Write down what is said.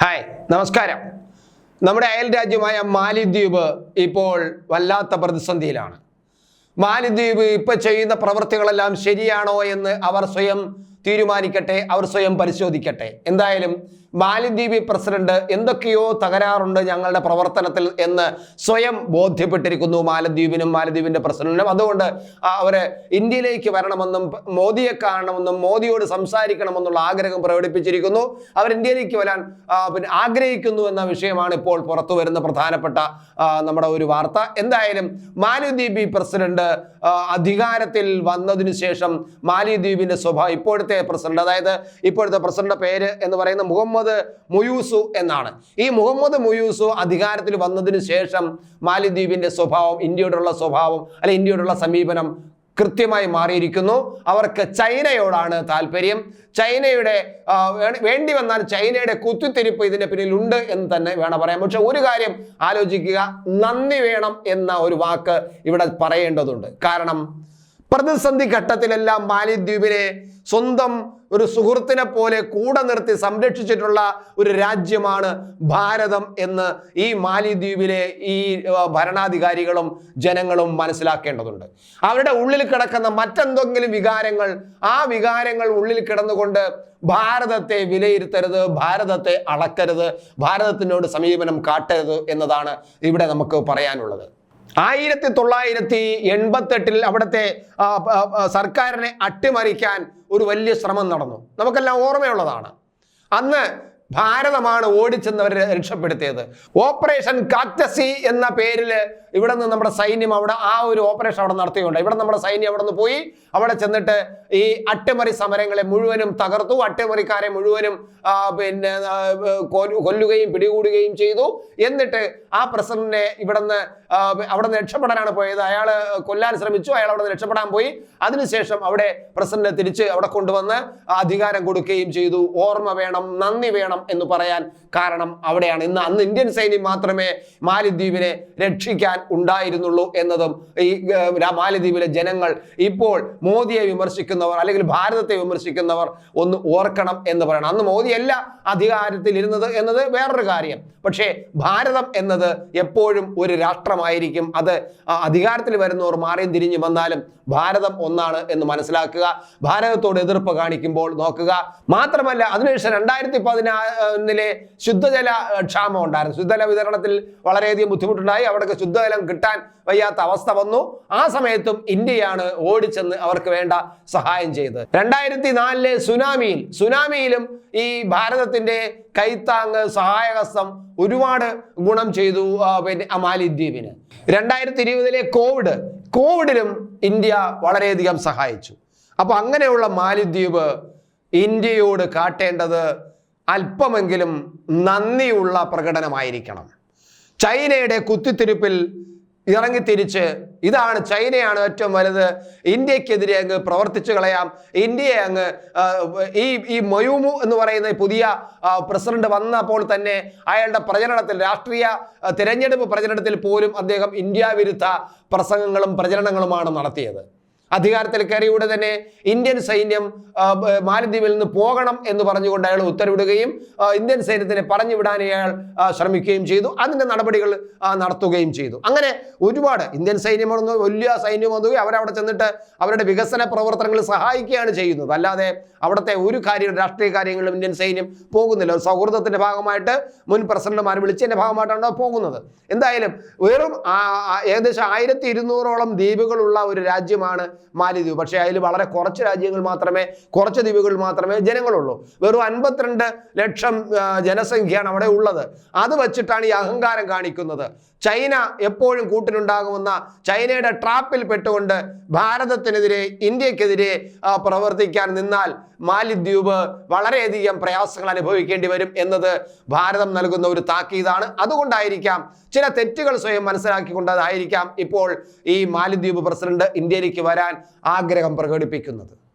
Hi നമസ്കാരം. നമ്മുടെ അയൽ രാജ്യമായ മാലിദ്വീപ് ഇപ്പോൾ വല്ലാത്ത പ്രതിസന്ധിയിലാണ്. മാലിദ്വീപ് ഇപ്പൊ ചെയ്യുന്ന പ്രവൃത്തികളെല്ലാം ശരിയാണോ എന്ന് അവർ സ്വയം തീരുമാനിക്കട്ടെ അവർ സ്വയം പരിശോധിക്കട്ടെ. എന്തായാലും മാലിദ്വീപ് പ്രസിഡന്റ് എന്തൊക്കെയോ തകരാറുണ്ട് ഞങ്ങളുടെ പ്രവർത്തനത്തിൽ എന്ന് സ്വയം ബോധ്യപ്പെട്ടിരിക്കുന്നു മാലദ്വീപിനും മാലദ്വീപിന്റെ പ്രസിഡന്റിനും. അതുകൊണ്ട് അവർ ഇന്ത്യയിലേക്ക് വരണമെന്നും മോദിയെ കാണണമെന്നും മോദിയോട് സംസാരിക്കണമെന്നുള്ള ആഗ്രഹം പ്രകടിപ്പിച്ചിരിക്കുന്നു. അവർ ഇന്ത്യയിലേക്ക് വരാൻ പിന്നെ ആഗ്രഹിക്കുന്നു എന്ന വിഷയമാണ് ഇപ്പോൾ പുറത്തു വരുന്ന പ്രധാനപ്പെട്ട നമ്മുടെ ഒരു വാർത്ത. എന്തായാലും മാലിദ്വീപ് പ്രസിഡന്റ് അധികാരത്തിൽ വന്നതിന് ശേഷം മാലിദ്വീപിന്റെ സ്വഭാവം ഇപ്പോഴത്തെ പ്രസിഡന്റ്. അതായത് ഇപ്പോഴത്തെ പ്രസിഡന്റ് പേര് എന്ന് പറയുന്ന മുഹമ്മദ് മുയൂസു എന്നാണ്. ഈ മുഹമ്മദ് മുയൂസു അധികാരത്തിൽ വന്നതിന് ശേഷം മാലിദ്വീപിന്റെ സ്വഭാവം ഇന്ത്യയോടുള്ള സ്വഭാവം അല്ലെ ഇന്ത്യയോടുള്ള സമീപനം കൃത്യമായി മാറിയിരിക്കുന്നു. അവർക്ക് ചൈനയോടാണ് താല്പര്യം. ചൈനയുടെ വേണ്ടി വന്നാൽ ചൈനയുടെ കുത്തിത്തിരിപ്പ് ഇതിന്റെ പിന്നിലുണ്ട് എന്ന് തന്നെ വേണം പറയാം. പക്ഷെ ഒരു കാര്യം ആലോചിക്കുക നന്ദി വേണം എന്ന ഒരു വാക്ക് ഇവിടെ പറയേണ്ടതുണ്ട്. കാരണം പ്രതിസന്ധി ഘട്ടത്തിലെല്ലാം മാലിദ്വീപിനെ സ്വന്തം ഒരു സുഹൃത്തിനെ പോലെ കൂടെ നിർത്തി സംരക്ഷിച്ചിട്ടുള്ള ഒരു രാജ്യമാണ് ഭാരതം എന്ന് ഈ മാലിദ്വീപിലെ ഈ ഭരണാധികാരികളും ജനങ്ങളും മനസ്സിലാക്കേണ്ടതുണ്ട്. അവരുടെ ഉള്ളിൽ കിടക്കുന്ന മറ്റെന്തെങ്കിലും വികാരങ്ങൾ ആ വികാരങ്ങൾ ഉള്ളിൽ കിടന്നുകൊണ്ട് ഭാരതത്തെ വിലയിരുത്തരുത് ഭാരതത്തെ അളക്കരുത് ഭാരതത്തിനോട് സമീപനം കാട്ടരുത് എന്നതാണ് ഇവിടെ നമുക്ക് പറയാനുള്ളത്. ആയിരത്തി തൊള്ളായിരത്തി എൺപത്തെട്ടിൽ അവിടുത്തെ സർക്കാരിനെ അട്ടിമറിക്കാൻ ഒരു വലിയ ശ്രമം നടന്നു. നമുക്കെല്ലാം ഓർമ്മയുള്ളതാണ്. അന്ന് ഭാരതമാണ് ഓടിച്ചെന്നവരെ രക്ഷപ്പെടുത്തിയത്. ഓപ്പറേഷൻ കാക്ടസി എന്ന പേരിൽ ഇവിടെ നിന്ന് നമ്മുടെ സൈന്യം അവിടെ ആ ഒരു ഓപ്പറേഷൻ അവിടെ നടത്തിയുണ്ട് ഇവിടെ നമ്മുടെ സൈന്യം അവിടെ നിന്ന് പോയി അവിടെ ചെന്നിട്ട് ഈ അട്ടിമറി സമരങ്ങളെ മുഴുവനും തകർത്തു. അട്ടിമറിക്കാരെ മുഴുവനും പിന്നെ കൊല്ലുകയും പിടികൂടുകയും ചെയ്തു. എന്നിട്ട് ആ പ്രസിഡന്റിനെ ഇവിടെ നിന്ന് അവിടെ നിന്ന് രക്ഷപ്പെടാനാണ് പോയത്. അയാൾ കൊല്ലാൻ ശ്രമിച്ചു അയാൾ അവിടെ നിന്ന് രക്ഷപ്പെടാൻ പോയി. അതിനുശേഷം അവിടെ പ്രസിഡന്റിനെ തിരിച്ച് അവിടെ കൊണ്ടുവന്ന് അധികാരം കൊടുക്കുകയും ചെയ്തു. ഓർമ്മ വേണം നന്ദി വേണം എന്ന് പറയാൻ കാരണം അവിടെയാണ്. ഇന്ന് അന്ന് ഇന്ത്യൻ സൈന്യം മാത്രമേ മാലിദ്വീപിനെ രക്ഷിക്കാൻ ഉണ്ടായിരുന്നുള്ളൂ എന്നതും ഈ മാലിദ്വീപിലെ ജനങ്ങൾ ഇപ്പോൾ മോദിയെ വിമർശിക്കുന്നവർ അല്ലെങ്കിൽ ഭാരതത്തെ വിമർശിക്കുന്നവർ ഒന്ന് ഓർക്കണം എന്ന് പറയണം. അന്ന് മോദിയല്ല അധികാരത്തിൽ ഇരുന്നത് എന്നത് വേറൊരു കാര്യം. പക്ഷേ ഭാരതം എന്നത് എപ്പോഴും ഒരു രാഷ്ട്രമായിരിക്കും. അത് അധികാരത്തിൽ വരുന്നവർ മാറിയും തിരിഞ്ഞു വന്നാലും ഭാരതം ഒന്നാണ് എന്ന് മനസ്സിലാക്കുക. ഭാരതത്തോട് എതിർപ്പ് കാണിക്കുമ്പോൾ നോക്കുക. മാത്രമല്ല അതിനുശേഷം രണ്ടായിരത്തി പതിനാലിലെ ശുദ്ധജല ക്ഷാമം ഉണ്ടായിരുന്നു. ശുദ്ധജല വിതരണത്തിൽ വളരെയധികം ബുദ്ധിമുട്ടുണ്ടായി. അവിടെയൊക്കെ ശുദ്ധജലം കിട്ടാൻ വയ്യാത്ത അവസ്ഥ വന്നു. ആ സമയത്തും ഇന്ത്യയാണ് ഓടിച്ചെന്ന് അവർക്ക് വേണ്ട സഹായം ചെയ്തത്. രണ്ടായിരത്തി നാലിലെ സുനാമിയിൽ സുനാമിയിലും ഈ ഭാരതത്തിന്റെ കൈത്താങ് സഹായഹസ്തം ഒരുപാട് ഗുണം ചെയ്തു പിന്നെ അമാലിദ്വീപിന്. രണ്ടായിരത്തി ഇരുപതിലെ കോവിഡ് കോവിഡിലും ഇന്ത്യ വളരെയധികം സഹായിച്ചു. അപ്പൊ അങ്ങനെയുള്ള മാലിദ്വീപ് ഇന്ത്യയോട് കാട്ടേണ്ടത് അല്പമെങ്കിലും നന്ദിയുള്ള പ്രകടനമായിരിക്കണം. ചൈനയുടെ കുത്തിത്തിരിപ്പിൽ ഇറങ്ങിത്തിരിച്ച് ഇതാണ് ചൈനയാണ് ഏറ്റവും വലുത്. ഇന്ത്യക്കെതിരെ അങ്ങ് പ്രവർത്തിച്ചു കളയാം. ഇന്ത്യയെ അങ്ങ് ഈ ഈ മൊയൂമു എന്ന് പറയുന്ന പുതിയ പ്രസിഡന്റ് വന്നപ്പോൾ തന്നെ അയാളുടെ പ്രചരണത്തിൽ രാഷ്ട്രീയ തിരഞ്ഞെടുപ്പ് പ്രചരണത്തിൽ പോലും അദ്ദേഹം ഇന്ത്യ വിരുദ്ധ പ്രസംഗങ്ങളും പ്രചരണങ്ങളുമാണ് നടത്തിയത്. അധികാരത്തിൽ കയറിയൂടെ തന്നെ ഇന്ത്യൻ സൈന്യം മാലദ്വീപിൽ നിന്ന് പോകണം എന്ന് പറഞ്ഞുകൊണ്ട് അയാൾ ഉത്തരവിടുകയും ഇന്ത്യൻ സൈന്യത്തിനെ പറഞ്ഞു വിടാൻ അയാൾ ശ്രമിക്കുകയും ചെയ്തു. അതിന്റെ നടപടികൾ നടത്തുകയും ചെയ്തു. അങ്ങനെ ഒരുപാട് ഇന്ത്യൻ സൈന്യം വലിയ സൈന്യം വന്നു. അവരവിടെ ചെന്നിട്ട് അവരുടെ വികസന പ്രവർത്തനങ്ങൾ സഹായിക്കുകയാണ് ചെയ്യുന്നത്. അല്ലാതെ അവിടുത്തെ ഒരു കാര്യം രാഷ്ട്രീയ കാര്യങ്ങളും ഇന്ത്യൻ സൈന്യം പോകുന്നില്ല. ഒരു സൗഹൃദത്തിന്റെ ഭാഗമായിട്ട് മുൻ പ്രസിഡന്റുമാർ വിളിച്ചതിന്റെ ഭാഗമായിട്ടാണ് പോകുന്നത്. എന്തായാലും വെറും ഏകദേശം ആയിരത്തി ഇരുന്നൂറോളം ദ്വീപുകളുള്ള ഒരു രാജ്യമാണ് മാലിദ്വീപ് പക്ഷേ അതിൽ വളരെ കുറച്ച് രാജ്യങ്ങൾ മാത്രമേ കുറച്ച് ദ്വീപുകൾ മാത്രമേ ജനങ്ങളുള്ളൂ. വെറും അൻപത്തിരണ്ട് ലക്ഷം ജനസംഖ്യയാണ് അവിടെ ഉള്ളത്. അത് വെച്ചിട്ടാണ് ഈ അഹങ്കാരം കാണിക്കുന്നത്. ചൈന എപ്പോഴും കൂട്ടിനുണ്ടാകുമെന്ന ചൈനയുടെ ട്രാപ്പിൽ പെട്ടുകൊണ്ട് ഭാരതത്തിനെതിരെ ഇന്ത്യക്കെതിരെ പ്രവർത്തിക്കാൻ നിന്നാൽ മാലിദ്വീപ് വളരെയധികം പ്രയാസങ്ങൾ അനുഭവിക്കേണ്ടി വരും എന്നത് ഭാരതം നൽകുന്ന ഒരു താക്കീതാണ്. അതുകൊണ്ടായിരിക്കാം ചില തെറ്റുകൾ സ്വയം മനസ്സിലാക്കിക്കൊണ്ടതായിരിക്കാം ഇപ്പോൾ ഈ മാലിദ്വീപ് പ്രസിഡന്റ് ഇന്ത്യയിലേക്ക് വരാൻ ആഗ്രഹം പ്രകടിപ്പിക്കുന്നത്.